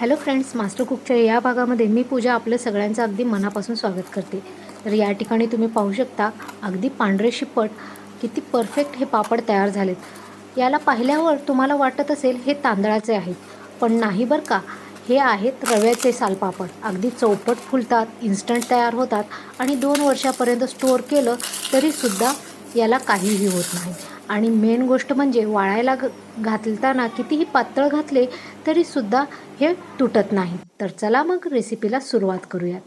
Hello friends master कुकच्या या भागामध्ये मी पूजा आपलं सगळ्यांचं अगदी मनापासून स्वागत करते. तर या ठिकाणी तुम्ही पाहू शकता अगदी पांढरे शिपट किती परफेक्ट हे पापड तयार झालेत. याला पाहिल्यावर तुम्हाला वाटत असेल हे तांदळाचे आहेत. पण नाही बरं का हे आहेत रव्याचे सालपापड अगदी चौपट फुलतात इन्स्टंट तयार होतात आणि दोन वर्षापर्यंत स्टोअर केलं तरीसुद्धा याला काहीही होत नाही. आणि मेन गोष्ट म्हणजे वाळायला घ घालताना कितीही पातळ घातले तरीसुद्धा हे तुटत नाही. तर चला मग रेसिपीला सुरुवात करूयात.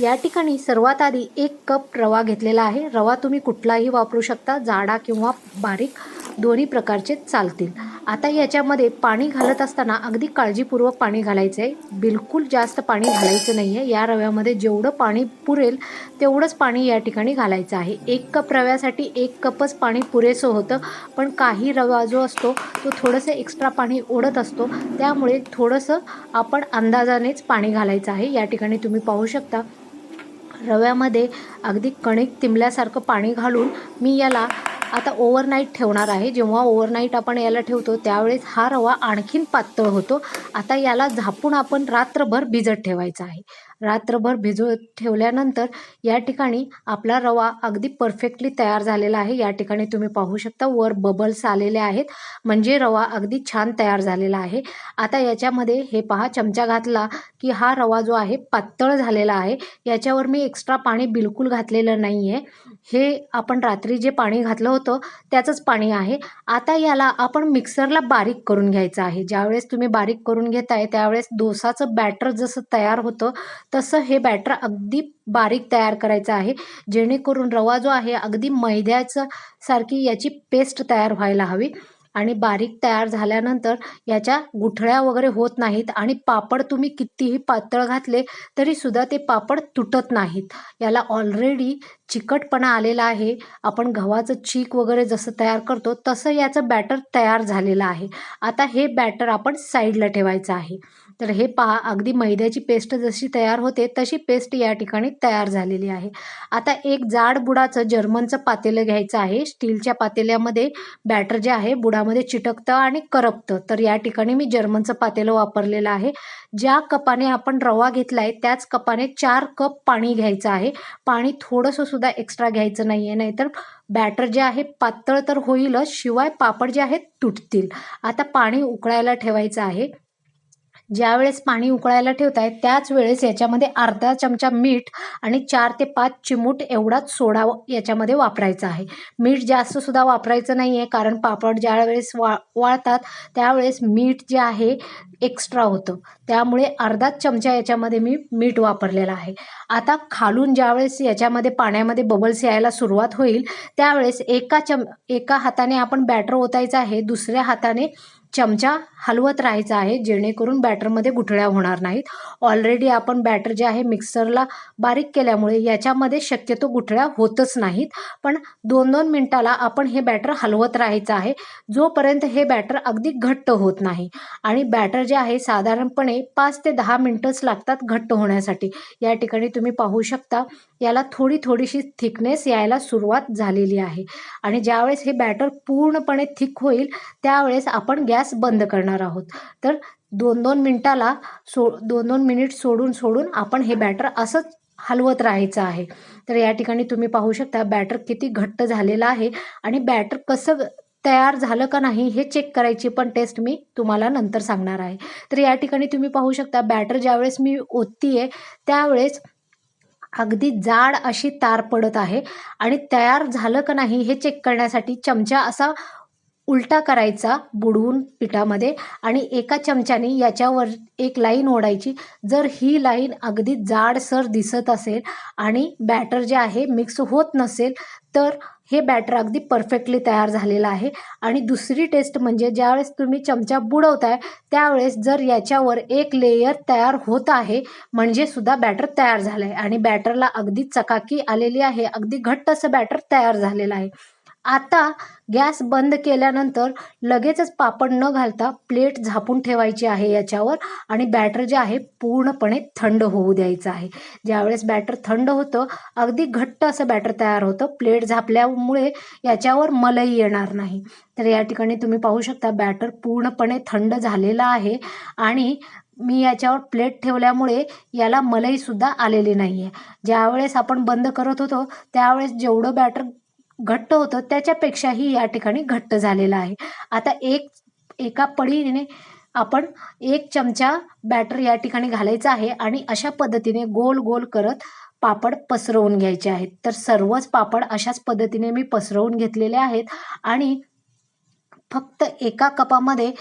या ठिकाणी सर्वात आधी एक कप रवा घेतलेला आहे. रवा तुम्ही कुठलाही वापरू शकता जाडा किंवा बारीक. दोन्ही प्रकारचे चालतील. आता याच्यामध्ये पाणी घालत असताना अगदी काळजीपूर्वक पाणी घालायचं आहे बिलकुल जास्त पाणी घालायचं नाही आहे या रव्यामध्ये जेवढं पाणी पुरेल तेवढंच पाणी या ठिकाणी घालायचं आहे. एक कप रव्यासाठी एक कपच पाणी पुरेसं होतं पण काही रवा जो असतो तो थोडंसं एक्स्ट्रा पाणी ओढत असतो. त्यामुळे थोडंसं आपण अंदाजानेच पाणी घालायचं आहे. या ठिकाणी तुम्ही पाहू शकता रव्यामध्ये अगदी कणिक तिंबल्यासारखं पाणी घालून मी याला आता ओव्हरनाईट ठेवणार आहे. जेव्हा ओव्हरनाईट आपण याला ठेवतो त्यावेळेस हा रवा आणखीन पातळ होतो. आता याला झापून आपण रात्रभर भिजत ठेवायचा आहे. रात्रभर भिजवत ठेवल्यानंतर या ठिकाणी आपला रवा अगदी परफेक्टली तयार झालेला आहे. या ठिकाणी तुम्ही पाहू शकता वर बबल्स आलेले आहेत. म्हणजे रवा अगदी छान तयार झालेला आहे. आता याच्यामध्ये हे पहा चमचा घातला की हा रवा जो आहे पातळ झालेला आहे. याच्यावर मी एक्स्ट्रा पाणी बिलकुल घातलेलं नाही आहे हे आपण रात्री जे पाणी घातलं होतं त्याचंच पाणी आहे. आता याला आपण मिक्सरला बारीक करून घ्यायचं आहे. ज्यावेळेस तुम्ही बारीक करून घेताय त्यावेळेस डोसाचं बॅटर जसं तयार होतं तसं हे बॅटर अगदी बारीक तयार करायचं आहे. जेणेकरून रवा जो आहे अगदी मैद्याचं सारखी याची पेस्ट तयार व्हायला हवी. आणि बारीक तयार झाल्यानंतर याच्या गुठळ्या वगैरे होत नाहीत आणि पापड तुम्ही कितीही पातळ घातले तरीसुद्धा ते पापड तुटत नाहीत. याला ऑलरेडी चिकटपणा आलेला आहे. आपण गव्हाचं चीक वगैरे जसं तयार करतो तसं याचं बॅटर तयार झालेलं आहे. आता हे बॅटर आपण साईडला ठेवायचं आहे. तर हे पहा अगदी मैद्याची पेस्ट जशी तयार होते तशी पेस्ट या ठिकाणी तयार झालेली आहे. आता एक जाड बुडाचं जर्मनचं पातेलं घ्यायचं आहे. स्टीलच्या पातेल्यामध्ये बॅटर जे आहे बुडामध्ये चिटकतं आणि करपतं. तर या ठिकाणी मी जर्मनचं पातेलं वापरलेलं आहे. ज्या कपाने आपण रवा घेतला आहे त्याच कपाने चार कप पाणी घ्यायचं आहे. पाणी थोडंसं सुद्धा एक्स्ट्रा घ्यायचं नाही आहे नाहीतर बॅटर जे आहे पातळ तर होईलच शिवाय पापड जे आहेत तुटतील. आता पाणी उकळायला ठेवायचं आहे. ज्यावेळेस पाणी उकळायला ठेवताय त्याच वेळेस याच्यामध्ये अर्धा चमचा मीठ आणि चार ते पाच चिमूट एवढाच सोडा याच्यामध्ये वापरायचा आहे. मीठ जास्त सुद्धा वापरायचं नाही आहे कारण पापड ज्या वेळेस वा वाळतात त्यावेळेस मीठ जे आहे एक्स्ट्रा होतं. त्यामुळे अर्धाच चमचा याच्यामध्ये मी मीठ वापरलेलं आहे. आता खालून ज्यावेळेस याच्यामध्ये पाण्यामध्ये बबल्स यायला सुरुवात होईल त्यावेळेस एका चम एका हाताने आपण बॅटर ओतायचं आहे दुसऱ्या हाताने चमचा हलवत राहायचा आहे जेणेकरून बॅटरमध्ये गुठळ्या होणार नाहीत. ऑलरेडी आपण बॅटर जे आहे मिक्सरला बारीक केल्यामुळे याच्यामध्ये शक्यतो गुठळ्या होतच नाहीत. पण दोन दोन मिनटाला आपण हे बॅटर हलवत राहायचं आहे. जोपर्यंत हे बॅटर अगदी घट्ट होत नाही आणि बॅटर जे आहे साधारणपणे पाच ते दहा मिनटंच लागतात घट्ट होण्यासाठी. या ठिकाणी तुम्ही पाहू शकता याला थोडी थोडीशी थिकनेस यायला सुरुवात झालेली आहे. आणि ज्यावेळेस हे बॅटर पूर्णपणे थिक होईल त्यावेळेस आपण गॅस बंद करणार आहोत. तर दोन दोन मिनटाला सो दोन दोन मिनिट सोडून सोडून आपण हे बॅटर असंच हलवत राहायचं आहे. तर या ठिकाणी तुम्ही पाहू शकता बॅटर किती घट्ट झालेलं आहे आणि बॅटर कसं तयार झालं का नाही हे चेक करायची पण टेस्ट मी तुम्हाला नंतर सांगणार आहे. तर या ठिकाणी तुम्ही पाहू शकता बॅटर ज्यावेळेस मी ओतती आहे त्यावेळेस अगदी जाड अशी तार पडत आहे आणि तयार झालं का नाही हे चेक करण्यासाठी चमचा असा उलटा करायचा बुडवून पिठामध्ये आणि एका चमच्याने याच्यावर एक लाईन ओढायची. जर ही लाईन अगदी जाडसर दिसत असेल आणि बॅटर जे आहे मिक्स होत नसेल तर हे बॅटर अगदी परफेक्टली तयार झालेलं आहे. आणि दुसरी टेस्ट म्हणजे ज्यावेळेस तुम्ही चमचा बुडवताय त्यावेळेस जर याच्यावर एक लेयर तयार होत आहे म्हणजे सुद्धा बॅटर तयार झालं आहे आणि बॅटरला अगदी चकाकी आलेली आहे. अगदी घट्ट असं बॅटर तयार झालेलं आहे. आता गॅस बंद केल्यानंतर लगेचच पापड न घालता प्लेट झापून ठेवायची आहे याच्यावर आणि बॅटर जे आहे पूर्णपणे थंड होऊ द्यायचं आहे. ज्यावेळेस बॅटर थंड होतं अगदी घट्ट असं बॅटर तयार होतं प्लेट झापल्यामुळे याच्यावर मलई येणार नाही. तर या ठिकाणी तुम्ही पाहू शकता बॅटर पूर्णपणे थंड झालेलं आहे आणि मी याच्यावर प्लेट ठेवल्यामुळे याला मलईसुद्धा आलेली नाही आहे ज्यावेळेस आपण बंद करत होतो त्यावेळेस जेवढं बॅटर घट्ट होतं त्याच्यापेक्षाही या ठिकाणी घट्ट झालेलं आहे. आता एक एका पडीने आपण एक चमचा बॅटर या ठिकाणी घालायचा आहे आणि अशा पद्धतीने गोल गोल करत पापड पसरवून घ्यायचे आहेत. तर सर्वच पापड अशाच पद्धतीने मी पसरवून घेतलेले आहेत आणि फक्त एका कपामध्ये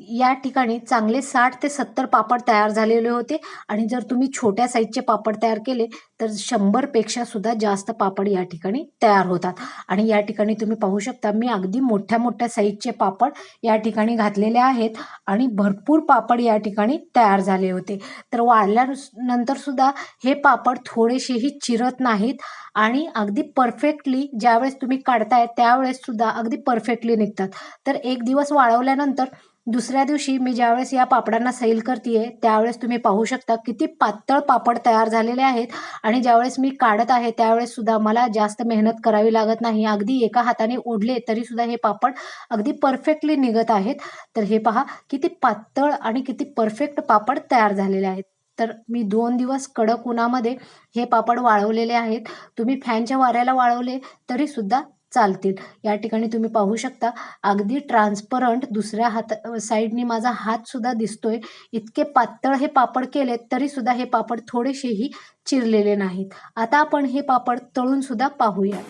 या ठिकाणी चांगले साठ ते सत्तर पापड तयार झालेले होते. आणि जर तुम्ही छोट्या साईजचे पापड तयार केले तर शंभरपेक्षा सुद्धा जास्त पापड या ठिकाणी तयार होतात. आणि या ठिकाणी तुम्ही पाहू शकता मी अगदी मोठ्या मोठ्या साईजचे पापड या ठिकाणी घातलेले आहेत. आणि भरपूर पापड या ठिकाणी तयार झाले होते. तर वाढल्यानंतर सुद्धा हे पापड थोडेसेही चिरत नाहीत. आणि अगदी परफेक्टली ज्यावेळेस तुम्ही काढताय त्यावेळेस सुद्धा अगदी परफेक्टली निघतात. तर एक दिवस वाळवल्यानंतर दुसऱ्या दिवशी मी ज्यावेळेस या पापडांना सैल करते त्यावेळेस तुम्ही पाहू शकता किती पातळ पापड तयार झालेले आहेत. आणि ज्यावेळेस मी काढत आहे त्यावेळेस सुद्धा मला जास्त मेहनत करावी लागत नाही. अगदी एका हाताने ओढले तरी सुद्धा हे पापड अगदी परफेक्टली निघत आहेत. तर हे पहा किती पातळ आणि किती परफेक्ट पापड तयार झालेले आहेत. तर मी दोन दिवस कडक उन्हामध्ये हे पापड वाळवलेले आहेत. तुम्ही फॅनच्या वाऱ्याला वाळवले तरी सुद्धा चालतील. या ठिकाणी तुम्ही पाहू शकता अगदी ट्रान्सपरंट दुसऱ्या हात साईडनी माझा हात सुद्धा दिसतोय. इतके पातळ हे पापड केले तरी सुद्धा हे पापड थोडेसेही चिरलेले नाहीत. आता आपण हे पापड तळून सुद्धा पाहूया.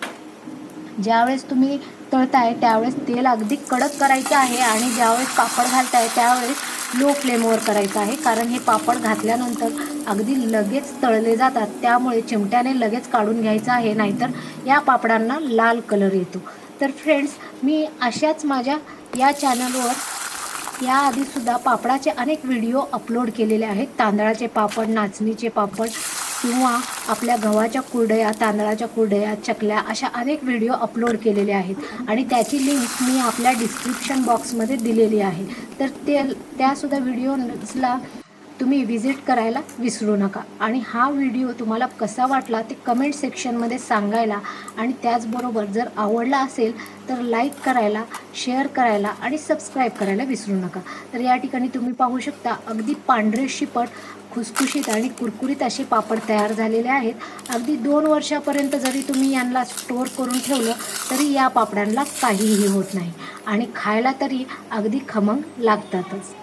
ज्यावेळेस तुम्ही तळताय त्यावेळेस तेल अगदी कडक करायचं आहे आणि ज्यावेळेस पापड घालताय त्यावेळेस लो फ्लेमवर करायचं आहे. कारण हे पापड घातल्यानंतर अगदी लगेच तळले जातात. त्यामुळे चिमट्याने लगेच काढून घ्यायचं आहे. नाहीतर या पापडांना लाल कलर येतो. तर फ्रेंड्स मी अशाच माझ्या या चॅनलवर याआधीसुद्धा पापडाचे अनेक व्हिडिओ अपलोड केलेले आहेत. तांदळाचे पापड नाचणीचे पापड किंवा आपल्या गव्हाच्या कुरडया तांदळाच्या कुरडया चकल्या अशा अनेक व्हिडिओ अपलोड केलेले आहेत. आणि त्याची लिंक मी आपल्या डिस्क्रिप्शन बॉक्समध्ये दिलेली आहे. तर ते त्यासुद्धा व्हिडिओला तुम्ही व्हिजिट करायला विसरू नका. आणि हा व्हिडिओ तुम्हाला कसा वाटला ते कमेंट सेक्शनमध्ये सांगायला. आणि त्याचबरोबर जर आवडला असेल तर लाईक करायला शेअर करायला आणि सबस्क्राईब करायला विसरू नका. तर या ठिकाणी तुम्ही पाहू शकता अगदी पांढरे शिपट खुसखुशीत आणि कुरकुरीत असे पापड तयार झालेले आहेत. अगदी दोन वर्षापर्यंत जरी तुम्ही यांना स्टोअर करून ठेवलं तरी या पापडांना काहीही होत नाही आणि खायला तरी अगदी खमंग लागतातच.